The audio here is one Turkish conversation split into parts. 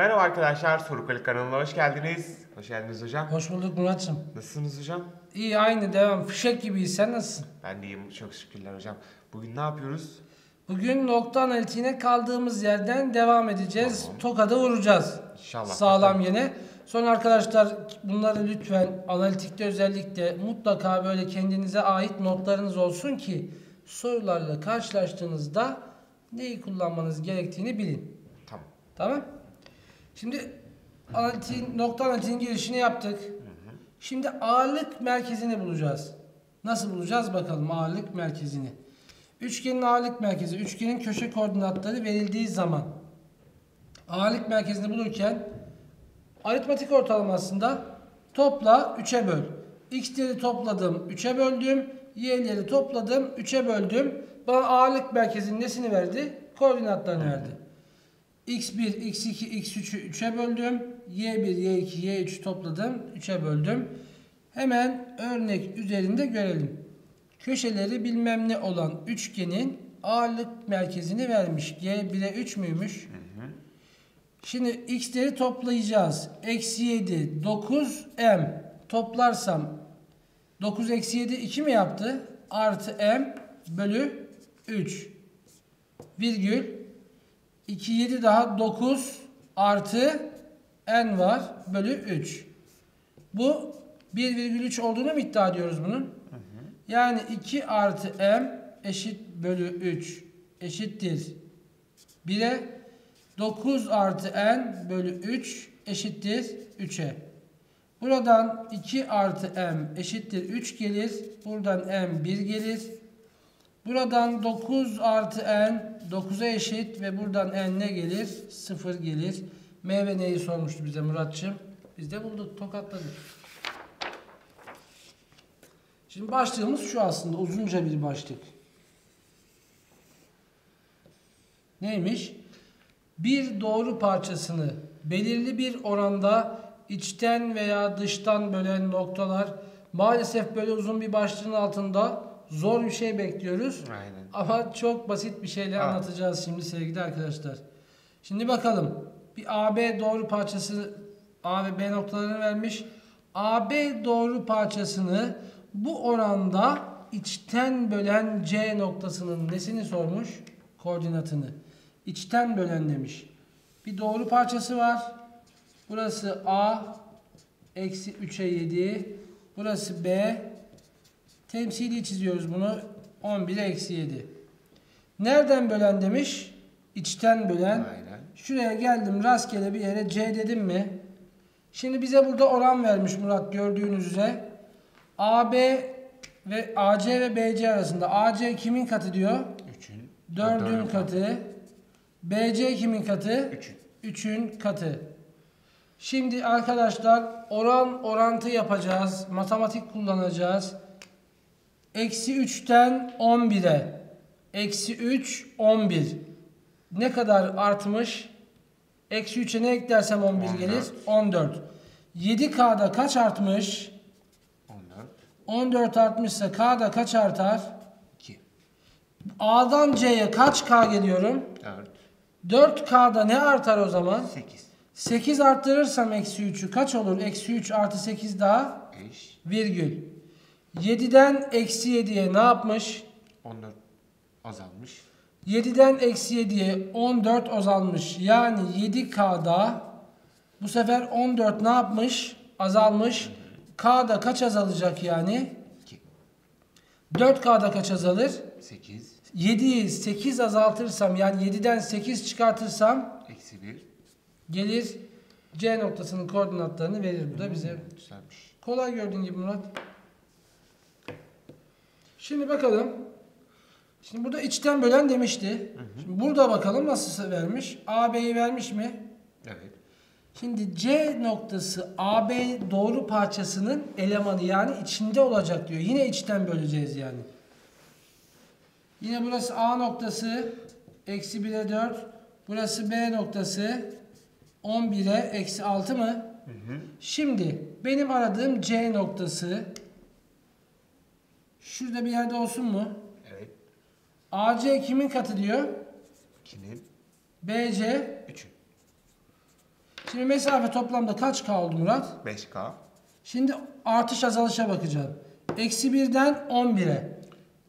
Merhaba arkadaşlar, Sorukalı kanalına hoş geldiniz. Hoş geldiniz hocam. Hoş bulduk Muratçım. Nasılsınız hocam? İyi aynı devam. Fişek gibiyiz. Sen nasılsın? Ben de iyiyim, çok şükürler hocam. Bugün ne yapıyoruz? Bugün nokta analitiğine kaldığımız yerden devam edeceğiz. Tamam. Tokada vuracağız. İnşallah. Sağlam yine. Sonra arkadaşlar bunları lütfen analitikte özellikle mutlaka böyle kendinize ait notlarınız olsun ki sorularla karşılaştığınızda neyi kullanmanız gerektiğini bilin. Tamam. Tamam? Şimdi analitiğin, nokta analitiğin girişini yaptık. Şimdi ağırlık merkezini bulacağız. Nasıl bulacağız bakalım ağırlık merkezini. Üçgenin ağırlık merkezi, üçgenin köşe koordinatları verildiği zaman ağırlık merkezini bulurken aritmatik ortalamasında topla 3'e böl. X'leri topladım 3'e böldüm. Y'leri topladım 3'e böldüm. Bana ağırlık merkezinin nesini verdi? Koordinatlarını verdi. X1, X2, X3'ü 3'e böldüm. Y1, Y2, Y3 topladım. 3'e böldüm. Hemen örnek üzerinde görelim. Köşeleri bilmem ne olan üçgenin ağırlık merkezini vermiş. G1'e 3 müymüş? Şimdi x'leri toplayacağız. Eksi 7, 9, m. Toplarsam 9 eksi 7 2 mi yaptı? Artı m bölü 3. Virgül 2 7 daha 9 artı n var bölü 3. Bu 1,3 olduğunu mu iddia ediyoruz bunun? Yani 2 artı m eşit bölü 3 eşittir 1'e 9 artı n bölü 3 eşittir 3'e. Buradan 2 artı m eşittir 3 gelir. Buradan m 1 gelir. Buradan 9 artı n 9'a eşit ve buradan n ne gelir? 0 gelir. M ve n'yi sormuştu bize Muratçım. Biz de bulduk, tokatladık. Şimdi başlığımız şu aslında uzunca bir başlık. Neymiş? Bir doğru parçasını belirli bir oranda içten veya dıştan bölen noktalar maalesef böyle uzun bir başlığın altında zor bir şey bekliyoruz. Aynen. Ama çok basit bir şeyle Ha. anlatacağız şimdi sevgili arkadaşlar. Şimdi bakalım. Bir AB doğru parçası A ve B noktalarını vermiş. AB doğru parçasını bu oranda içten bölen C noktasının nesini sormuş? Koordinatını. İçten bölen demiş. Bir doğru parçası var. Burası A eksi 3'e 7. Burası B Temsili çiziyoruz bunu. 11'e eksi 7. Nereden bölen demiş? İçten bölen. Aynen. Şuraya geldim rastgele bir yere C dedim mi? Şimdi bize burada oran vermiş Murat gördüğünüz üzere. AB ve AC ve BC arasında. AC kimin katı diyor? 3'ün. 4'ün katı. BC kimin katı? 3'ün. 3'ün katı. Şimdi arkadaşlar oran orantı yapacağız. Matematik kullanacağız. Eksi 3'ten 11'e. Eksi 3, 11. Ne kadar artmış? Eksi 3'e ne eklersem 11 gelir? 14. 7K'da kaç artmış? 14. 14 artmışsa K'da kaç artar? 2. A'dan C'ye kaç K geliyorum? 4. 4K'da ne artar o zaman? 8. 8 arttırırsam eksi 3'ü kaç olur? Eksi 3 artı 8 daha 5. virgül. 7'den eksi 7'ye ne yapmış? 14 azalmış. 7'den eksi 7'ye 14 azalmış. Yani 7K'da bu sefer 14 ne yapmış? Azalmış. K'da kaç azalacak yani? 2. 4K'da kaç azalır? 8. 7'yi 8 azaltırsam yani 7'den 8 çıkartırsam Eksi 1. gelir C noktasının koordinatlarını verir bu da bize. Güzelmiş. Kolay gördüğün gibi Murat. Şimdi bakalım. Şimdi burada içten bölen demişti. Şimdi burada bakalım nasıl vermiş. AB'yi vermiş mi? Evet. Şimdi C noktası AB doğru parçasının elemanı yani içinde olacak diyor. Yine içten böleceğiz yani. Yine burası A noktası eksi 1'e 4. Burası B noktası 11'e eksi 6 mı? Hı hı. Şimdi benim aradığım C noktası şurada bir yerde olsun mu? Evet. AC kimin katı diyor? 2'nin BC 3'ün. Şimdi mesafe toplamda kaç K oldu Murat? 5K. Şimdi artış azalışa bakacağım. Eksi 1'den 11'e.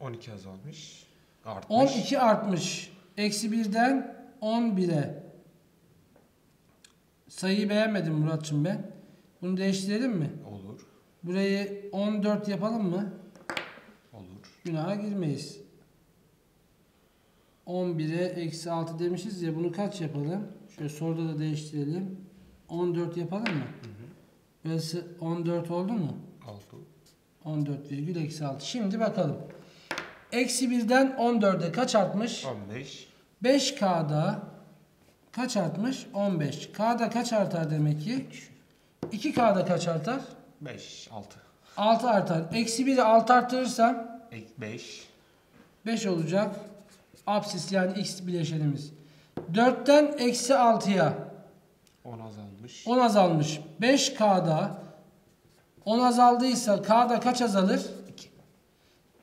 12 azalmış. Artmış. 12 artmış. Eksi 1'den 11'e. Sayıyı beğenmedim Muratçım ben. Bunu değiştirelim mi? Olur. Burayı 14 yapalım mı? Günaha girmeyiz. 11'e eksi 6 demişiz ya bunu kaç yapalım? Şöyle soruda da değiştirelim. 14 yapalım mı? Burası 14 oldu mu? Oldu. 14 virgül eksi 6. Şimdi bakalım. Eksi 1'den 14'e kaç artmış? 15. 5K'da kaç artmış? 15. K'da kaç artar demek ki? 2K'da kaç artar? 5. 6. 6 artar. Eksi 1'i 6 arttırırsam 5. 5 olacak. Apsis yani x bileşenimiz. 4'ten eksi 6'ya 10 azalmış. 10 azalmış. 5K'da 10 azaldıysa K'da kaç azalır?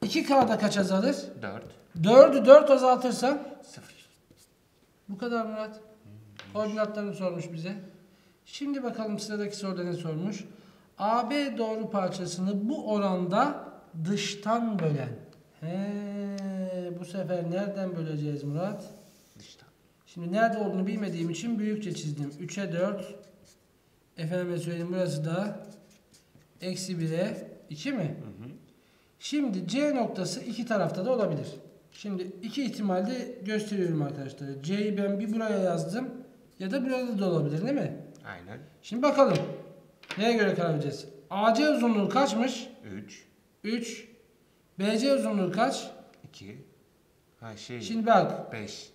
2. 2K'da kaç azalır? 4. 4'ü 4 azaltırsam 0. bu kadar Murat. Koordinatlarını sormuş bize. Şimdi bakalım sıradaki soruda ne sormuş? AB doğru parçasını bu oranda dıştan bölen. He, bu sefer nereden böleceğiz Murat? Dıştan. Şimdi nerede olduğunu bilmediğim için büyükçe çizdim. 3'e 4. Efendime söyleyeyim burası da eksi 1'e 2 mi? Hı hı. Şimdi C noktası iki tarafta da olabilir. Şimdi iki ihtimalde gösteriyorum arkadaşlar. C'yi ben bir buraya yazdım ya da burada da olabilir değil mi? Aynen. Şimdi bakalım. Neye göre karar vereceğiz? AC uzunluğu kaçmış? 3. 3. BC uzunluğu kaç? 2. Ha şey. Şimdi bak. 5.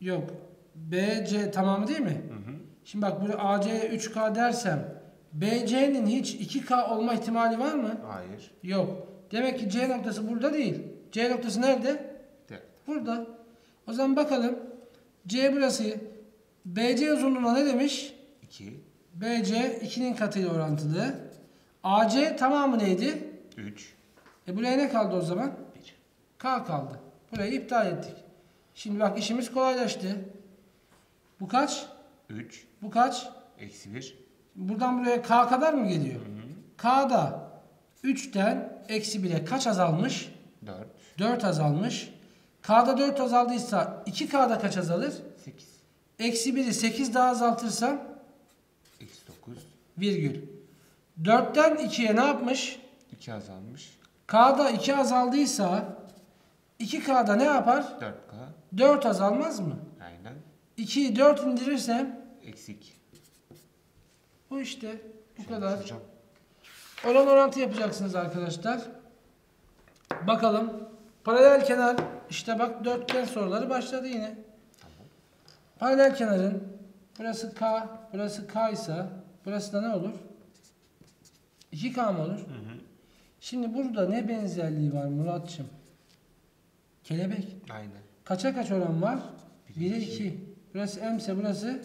Yok. BC tamamı değil mi? Hı hı. Şimdi bak buraya AC'ye 3K dersem BC'nin hiç 2K olma ihtimali var mı? Hayır. Yok. Demek ki C noktası burada değil. C noktası nerede? 4. Burada. O zaman bakalım. C burası. BC uzunluğuna ne demiş? 2. BC 2'nin katıyla orantılı. AC tamamı neydi? 3. E buraya ne kaldı o zaman? 1. K kaldı. Burayı iptal ettik. Şimdi bak işimiz kolaylaştı. Bu kaç? 3. Bu kaç? Eksi 1. Buradan buraya K kadar mı geliyor? Hı hı. K'da 3'ten eksi 1'e kaç azalmış? 4. 4 azalmış. K'da 4 azaldıysa 2K'da kaç azalır? 8. Eksi 1'i 8 daha azaltırsam Eksi 9. virgül. 4'ten 2'ye ne yapmış? 2 azalmış. K'da 2 azaldıysa 2K'da ne yapar? 4K. 4 azalmaz mı? Aynen. 2'yi 4 indirirsem Eksi 2. bu işte. Bu kadar. Hocam. Oran orantı yapacaksınız arkadaşlar. Bakalım. Paralel kenar. işte bak dörtgen soruları başladı yine. Tamam. Paralel kenarın burası K, burası K ise burası da ne olur? 2K mı olur? Hı hı. Şimdi burada ne benzerliği var Muratçım? Kelebek. Aynen. Kaça kaç oran var? Bire 1'e iki. 2. Burası M ise burası.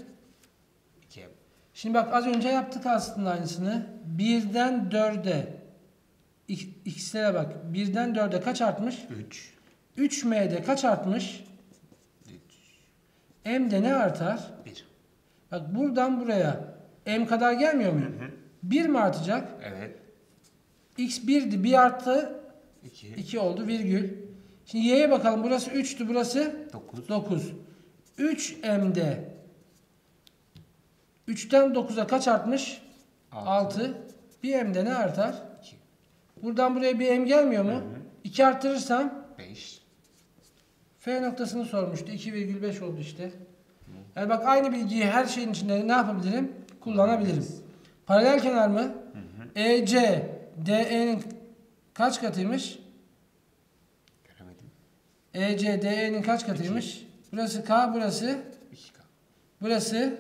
2. Şimdi bak az önce yaptık aslında aynısını. 1'den 4'e. X- X'lere bak. 1'den 4'e kaç artmış? 3. 3M'de kaç artmış? 3. M'de ne artar? 1. Bak buradan buraya M kadar gelmiyor mu? Hı hı. 1 mi artacak? Evet. X 1'di. 1 arttı. 2. 2 oldu virgül. Şimdi Y'ye bakalım. Burası 3'tü. Burası 9. 9. 3M'de 3'ten 9'a kaç artmış? 6. Bir M'de ne artar? 2. Buradan buraya bir M gelmiyor mu? Hı hı. 2 arttırırsam 5. F noktasını sormuştu. 2,5 oldu işte. Yani bak aynı bilgiyi her şeyin içinde ne yapabilirim? Kullanabilirim. Paralel kenar mı? Hı hı. EC DE'nin kaç katıymış? Göremedim. EC DE'nin kaç katıymış? Burası K, burası 2K. burası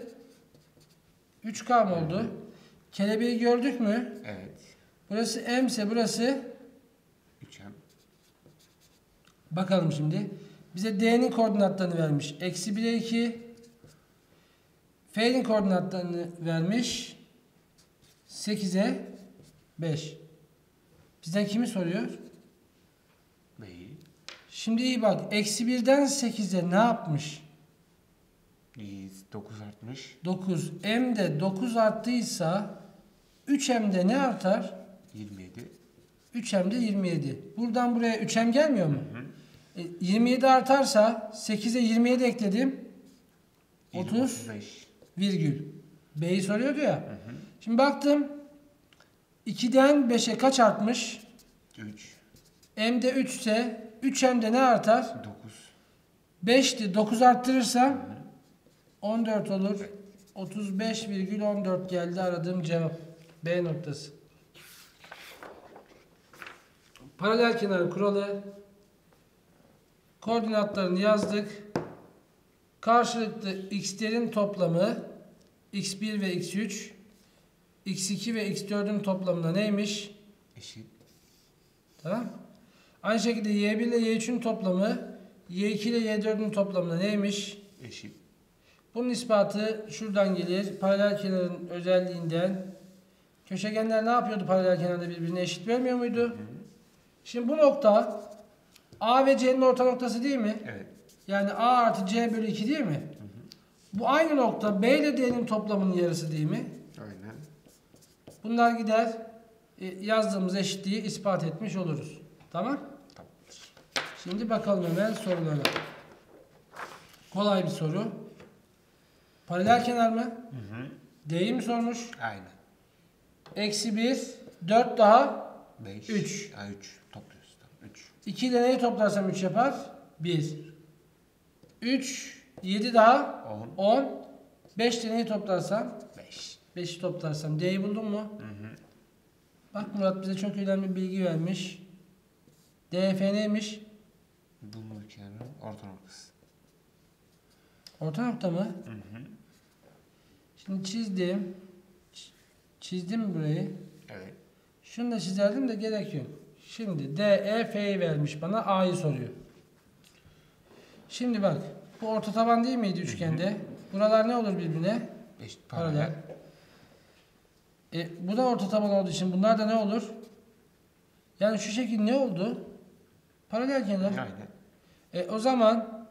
3K mı oldu? Kelebeği gördük mü? Evet. Burası M ise burası 3M. Bakalım şimdi. Bize D'nin koordinatlarını vermiş. Eksi 1'e 2. F'nin koordinatlarını vermiş. 8'e 5. Bizden kimi soruyor? B'yi. Şimdi iyi bak. Eksi 1'den 8'e ne yapmış? 100, 9 artmış. 9. M'de 9 arttıysa 3M'de ne artar? 27. 3M'de 27. Buradan buraya 3M gelmiyor mu? E, 27 artarsa 8'e 27 ekledim. 30 35. virgül. B'yi soruyordu ya. Şimdi baktım. 2'den 5'e kaç artmış? 3. M'de 3 ise 3M'de ne artar? 9. 5'ti. 9 arttırırsam 14 olur. 35,14 geldi aradığım cevap. B noktası. Paralel kenar kuralı. Koordinatlarını yazdık. Karşılıklı x'lerin toplamı x1 ve x3 x2 ve x4'ün toplamına neymiş? Eşit. Tamam. Aynı şekilde y1 ile y3'ün toplamı y2 ile y4'ün toplamına neymiş? Eşit. Bunun ispatı şuradan gelir. Paralel kenarın özelliğinden. Köşegenler ne yapıyordu paralel kenarda birbirine eşit vermiyor muydu? Şimdi bu nokta A ve C'nin orta noktası değil mi? Evet. Yani A artı C bölü 2 değil mi? Bu aynı nokta B ile D'nin toplamının yarısı değil mi? Bunlar gider. e, Yazdığımız eşitliği ispat etmiş oluruz. Tamam? Tamamdır. Şimdi bakalım hemen sorulara. Kolay bir soru. Paralel kenar mı? Hı hı. D'yi mi sormuş? Aynen. Eksi 1, 4 daha 5. Üç. Ha 3. Topluyoruz. Tamam. 3. 2 ile neyi toplarsam 3 yapar? 1. 3, 7 daha 10. 10. 5 ile neyi toplarsam? 5. 5'i toplarsam. D'yi buldun mu? Hı hı. Bak Murat bize çok önemli bir bilgi vermiş. DF neymiş? Bulunur kenarın orta noktası. Orta nokta mı? Hı hı. Şimdi çizdim. Çizdim burayı? Evet. Şunu da çizerdim de gerek yok. Şimdi D, E, F'yi vermiş bana A'yı soruyor. Şimdi bak. Bu orta taban değil miydi üçgende? Buralar ne olur birbirine? Eşit Paralel. paralel. E, bu da orta taban olduğu için bunlar da ne olur? Yani şu şekil ne oldu? Paralel kenar. Aynen. E, o zaman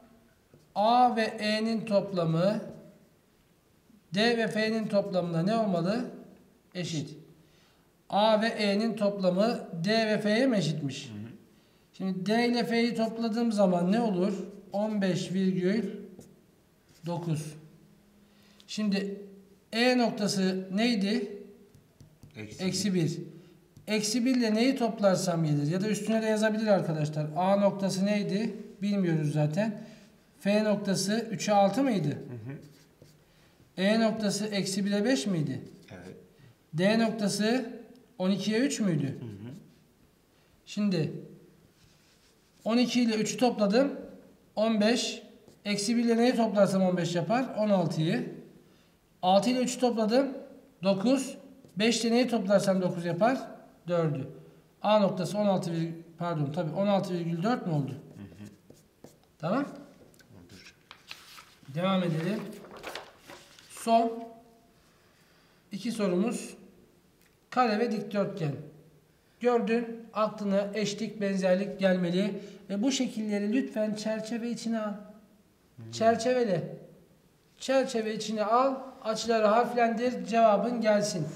A ve E'nin toplamı D ve F'nin toplamına ne olmalı? Eşit. A ve E'nin toplamı D ve F'ye mi eşitmiş? Hı hı. Şimdi D ile F'yi topladığım zaman ne olur? 15,9. Şimdi E noktası neydi? Eksi. Eksi 1. Eksi 1 ile neyi toplarsam gelir? Ya da üstüne de yazabilir arkadaşlar. A noktası neydi? Bilmiyoruz zaten. F noktası 3'e 6 mıydı? Hı hı. E noktası eksi 1'e 5 miydi? Evet. D noktası 12'ye 3 müydü? Hı hı. Şimdi 12 ile 3'ü topladım. 15. Eksi 1 ile neyi toplarsam 15 yapar? 16'yı. 6 ile 3'ü topladım. 9. 5 ile neyi toplarsam 9 yapar? 4'ü. A noktası 16, virgül- pardon tabii 16,4 mi oldu? Tamam. Tamamdır. Devam edelim. Son iki sorumuz. Kare ve dikdörtgen. Gördün, aklına eşlik, benzerlik gelmeli. Ve bu şekilleri lütfen çerçeve içine al. Çerçevele. Çerçeve içine al, açıları harflendir, cevabın gelsin.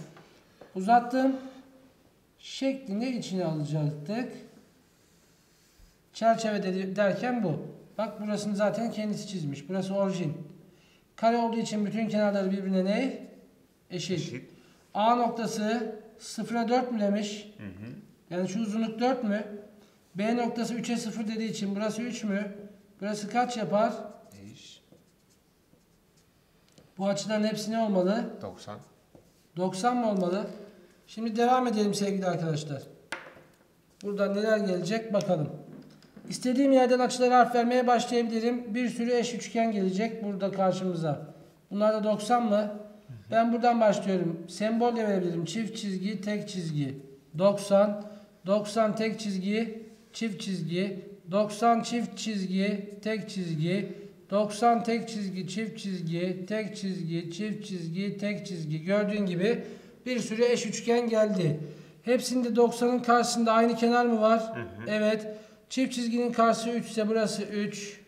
Uzattım. Şeklini içine alacaktık. Çerçeve derken bu. Bak burasını zaten kendisi çizmiş. Burası orijin. Kare olduğu için bütün kenarları birbirine ne? Eşit. Eşit. A noktası 0'a 4 mü demiş? Hı hı. Yani şu uzunluk 4 mü? B noktası 3'e 0 dediği için burası 3 mü? Burası kaç yapar? Eş. Bu açıların hepsi ne olmalı? 90. 90 mı olmalı? Şimdi devam edelim sevgili arkadaşlar. Buradan neler gelecek bakalım. İstediğim yerden açıları harf vermeye başlayabilirim. Bir sürü eş üçgen gelecek burada karşımıza. Bunlar da 90 mı? Ben buradan başlıyorum. Sembol de verebilirim. Çift çizgi, tek çizgi. 90. 90 tek çizgi, çift çizgi. 90 çift çizgi, tek çizgi. 90 tek çizgi, çift çizgi, tek çizgi, çift çizgi, tek çizgi. Gördüğün gibi bir sürü eş üçgen geldi. Hepsinde 90'ın karşısında aynı kenar mı var? Evet. Çift çizginin karşısı 3 ise burası 3.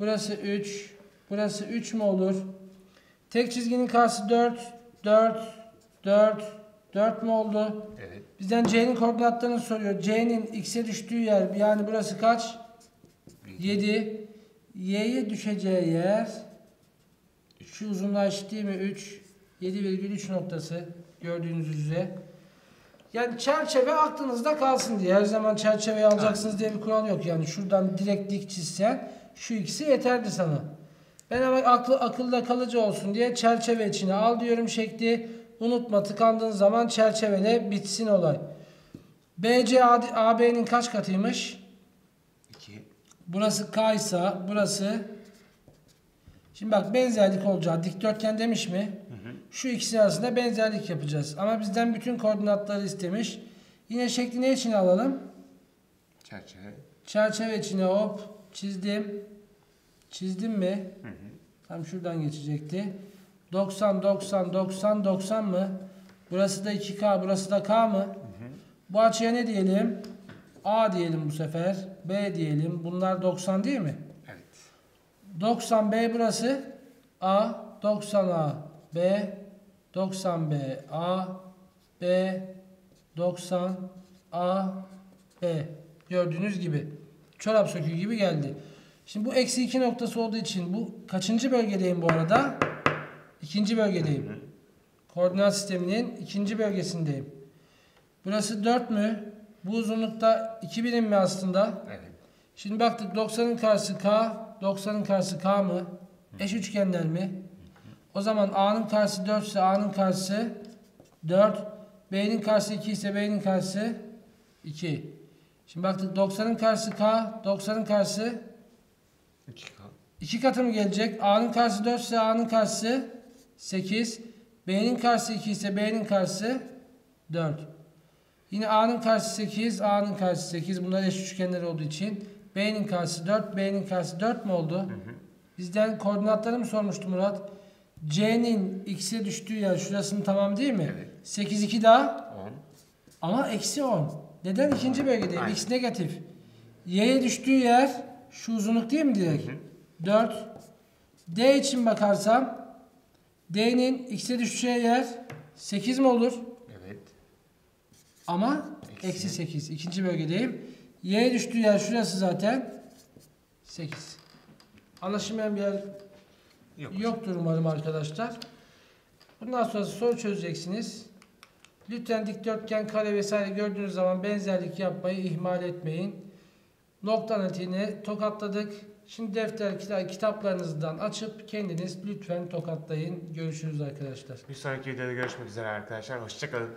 Burası 3. Burası 3 mü olur? Tek çizginin karşısı 4, 4, 4, 4 mü oldu? Evet. Bizden C'nin koordinatlarını soruyor. C'nin x'e düştüğü yer yani burası kaç? 7. Y'ye düşeceği yer şu uzunluğa eşit değil mi? 3. 7,3 noktası gördüğünüz üzere. Yani çerçeve aklınızda kalsın diye. Her zaman çerçeveyi alacaksınız diye bir kural yok. Yani şuradan direkt dik çizsen şu ikisi yeterdi sana. Ben ama aklı, akılda kalıcı olsun diye çerçeve içine al diyorum şekli. Unutma tıkandığın zaman çerçevele bitsin olay. BC AB'nin kaç katıymış? 2. Burası K ise burası Şimdi bak benzerlik olacağı dikdörtgen demiş mi? Şu ikisi arasında benzerlik yapacağız. Ama bizden bütün koordinatları istemiş. Yine şekli ne için alalım? Çerçeve. Çerçeve içine hop çizdim. Çizdim mi? Hı hı. Tam şuradan geçecekti. 90 90 90 90 mı? Burası da 2K, burası da K mı? Bu açıya ne diyelim? A diyelim bu sefer. B diyelim. Bunlar 90 değil mi? Evet. 90 B burası. A 90 A B 90 B A B 90 A B gördüğünüz gibi çorap söküğü gibi geldi. Şimdi bu eksi 2 noktası olduğu için bu kaçıncı bölgedeyim bu arada? İkinci bölgedeyim. Koordinat sisteminin ikinci bölgesindeyim. Burası 4 mü? Bu uzunlukta 2 birim mi aslında? Evet. Şimdi baktık 90'ın karşısı K, 90'ın karşısı K mı? Eş üçgenler mi? O zaman A'nın karşısı 4 ise A'nın karşısı 4. B'nin karşısı 2 ise B'nin karşısı 2. Şimdi baktık 90'ın karşısı K, 90'ın karşısı 2K. 2 katı mı gelecek? A'nın karşısı 4 ise A'nın karşısı 8. B'nin karşısı 2 ise B'nin karşısı 4. Yine A'nın karşısı 8, A'nın karşısı 8. Bunlar eş üçgenler olduğu için B'nin karşısı 4, B'nin karşısı 4 mü oldu? Bizden koordinatları mı sormuştu Murat? C'nin x'e düştüğü yer şurasının tamam değil mi? Evet. 8 2 daha 10. ama eksi 10. Neden ikinci bölgedeyim? Aynen. X negatif. Y'ye düştüğü yer şu uzunluk değil mi direkt? 4. D için bakarsam D'nin X'e düşeceği yer 8 mi olur? Ama Eksi. eksi 8. İkinci bölgedeyim. Y'ye düştüğü yer şurası zaten 8. Anlaşılmayan bir yer Yok. Yoktur umarım arkadaşlar. Bundan sonrası soru çözeceksiniz. Lütfen dikdörtgen, kare vesaire gördüğünüz zaman benzerlik yapmayı ihmal etmeyin. Nokta analitiğini tokatladık. Şimdi defter kita- kitaplarınızdan açıp kendiniz lütfen tokatlayın. Görüşürüz arkadaşlar. Bir sonraki videoda görüşmek üzere arkadaşlar. Hoşçakalın.